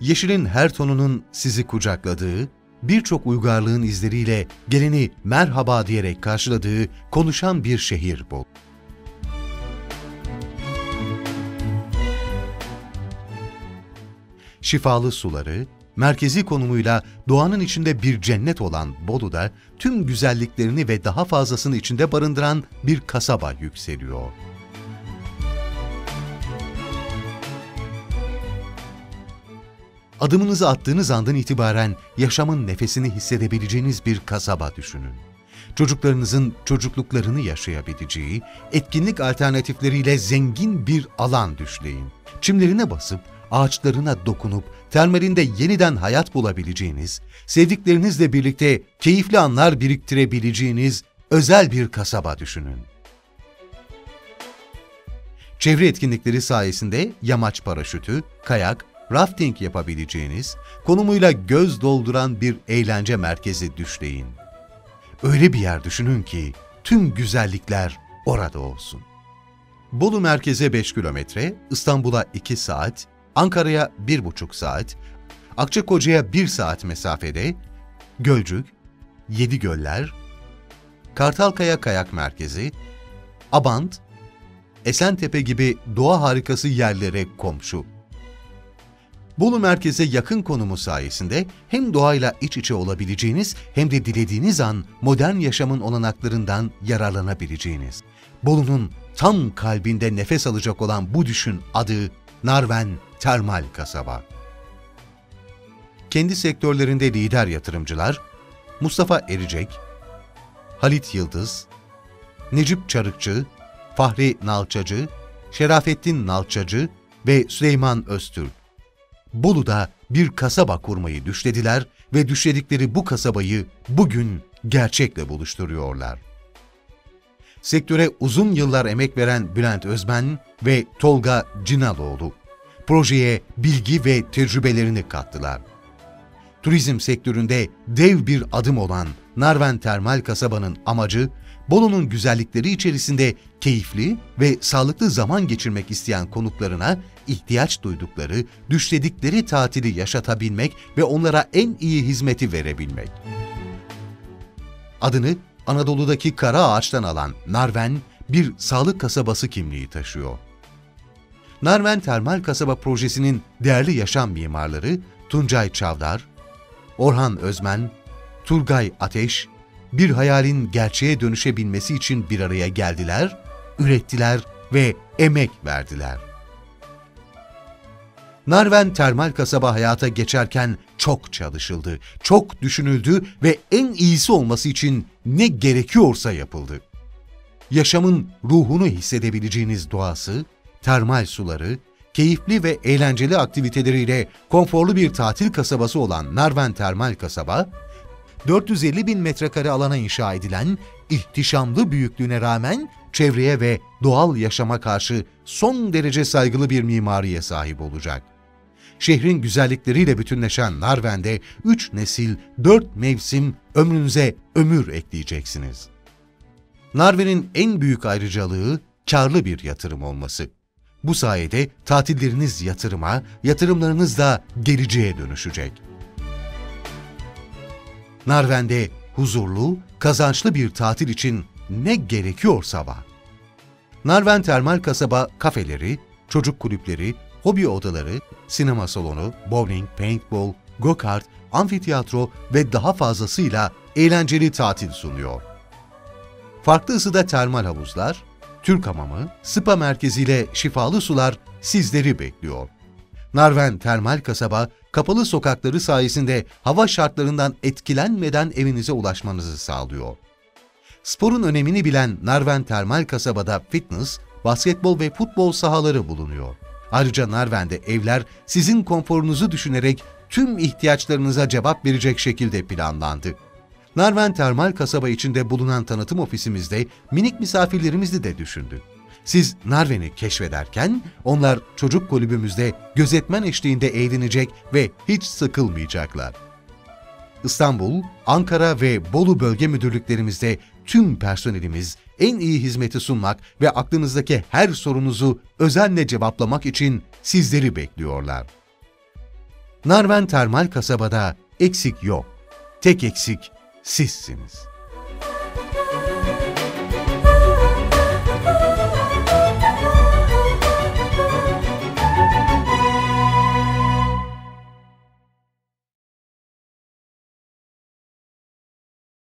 yeşilin her tonunun sizi kucakladığı, birçok uygarlığın izleriyle geleni merhaba diyerek karşıladığı konuşan bir şehir Bolu. Şifalı suları, merkezi konumuyla doğanın içinde bir cennet olan Bolu'da tüm güzelliklerini ve daha fazlasını içinde barındıran bir kasaba yükseliyor. Adımınızı attığınız andan itibaren yaşamın nefesini hissedebileceğiniz bir kasaba düşünün. Çocuklarınızın çocukluklarını yaşayabileceği, etkinlik alternatifleriyle zengin bir alan düşleyin. Çimlerine basıp, ağaçlarına dokunup, termalinde yeniden hayat bulabileceğiniz, sevdiklerinizle birlikte keyifli anlar biriktirebileceğiniz özel bir kasaba düşünün. Çevre etkinlikleri sayesinde yamaç paraşütü, kayak, rafting yapabileceğiniz, konumuyla göz dolduran bir eğlence merkezi düşleyin. Öyle bir yer düşünün ki tüm güzellikler orada olsun. Bolu merkeze 5 kilometre, İstanbul'a 2 saat, Ankara'ya 1,5 saat, Akçakoca'ya 1 saat mesafede, Gölcük, Yedi Göller, Kartalkaya Kayak Merkezi, Abant, Esentepe gibi doğa harikası yerlere komşu. Bolu merkeze yakın konumu sayesinde hem doğayla iç içe olabileceğiniz hem de dilediğiniz an modern yaşamın olanaklarından yararlanabileceğiniz. Bolu'nun tam kalbinde nefes alacak olan bu düşün adı Narven Termal Kasaba. Kendi sektörlerinde lider yatırımcılar Mustafa Ericek, Halit Yıldız, Necip Çarıkçı, Fahri Nalçacı, Şerafettin Nalçacı ve Süleyman Öztürk Bolu'da bir kasaba kurmayı düşlediler ve düşledikleri bu kasabayı bugün gerçekle buluşturuyorlar. Sektöre uzun yıllar emek veren Bülent Özmen ve Tolga Cinaloğlu projeye bilgi ve tecrübelerini kattılar. Turizm sektöründe dev bir adım olan Narven Termal Kasaba'nın amacı Bolu'nun güzellikleri içerisinde keyifli ve sağlıklı zaman geçirmek isteyen konuklarına ihtiyaç duydukları, düşledikleri tatili yaşatabilmek ve onlara en iyi hizmeti verebilmek. Adını Anadolu'daki kara ağaçtan alan Narven, bir sağlık kasabası kimliği taşıyor. Narven Termal Kasaba Projesi'nin değerli yaşam mimarları Tuncay Çavdar, Orhan Özmen, Turgay Ateş, bir hayalin gerçeğe dönüşebilmesi için bir araya geldiler, ürettiler ve emek verdiler. Narven termal kasaba hayata geçerken çok çalışıldı, çok düşünüldü ve en iyisi olması için ne gerekiyorsa yapıldı. Yaşamın ruhunu hissedebileceğiniz doğası, termal suları, keyifli ve eğlenceli aktiviteleriyle konforlu bir tatil kasabası olan Narven Termal Kasaba, 450 bin metrekare alana inşa edilen ihtişamlı büyüklüğüne rağmen çevreye ve doğal yaşama karşı son derece saygılı bir mimariye sahip olacak. Şehrin güzellikleriyle bütünleşen Narven'de 3 nesil, 4 mevsim ömrünüze ömür ekleyeceksiniz. Narven'in en büyük ayrıcalığı karlı bir yatırım olması. Bu sayede tatilleriniz yatırıma, yatırımlarınız da geleceğe dönüşecek. Narven'de huzurlu, kazançlı bir tatil için ne gerekiyorsa var. Narven Termal Kasaba kafeleri, çocuk kulüpleri, hobi odaları, sinema salonu, bowling, paintball, go-kart, amfiteyatro ve daha fazlasıyla eğlenceli tatil sunuyor. Farklı ısıda termal havuzlar, Türk hamamı, spa merkeziyle şifalı sular sizleri bekliyor. Narven Termal Kasaba, kapalı sokakları sayesinde hava şartlarından etkilenmeden evinize ulaşmanızı sağlıyor. Sporun önemini bilen Narven Termal Kasaba'da fitness, basketbol ve futbol sahaları bulunuyor. Ayrıca Narven'de evler sizin konforunuzu düşünerek tüm ihtiyaçlarınıza cevap verecek şekilde planlandı. Narven Termal Kasaba içinde bulunan tanıtım ofisimizde minik misafirlerimizi de düşündü. Siz Narven'i keşfederken onlar çocuk kulübümüzde gözetmen eşliğinde eğlenecek ve hiç sıkılmayacaklar. İstanbul, Ankara ve Bolu bölge müdürlüklerimizde tüm personelimiz en iyi hizmeti sunmak ve aklınızdaki her sorunuzu özenle cevaplamak için sizleri bekliyorlar. Narven Termal Kasaba'da eksik yok. Tek eksik sizsiniz.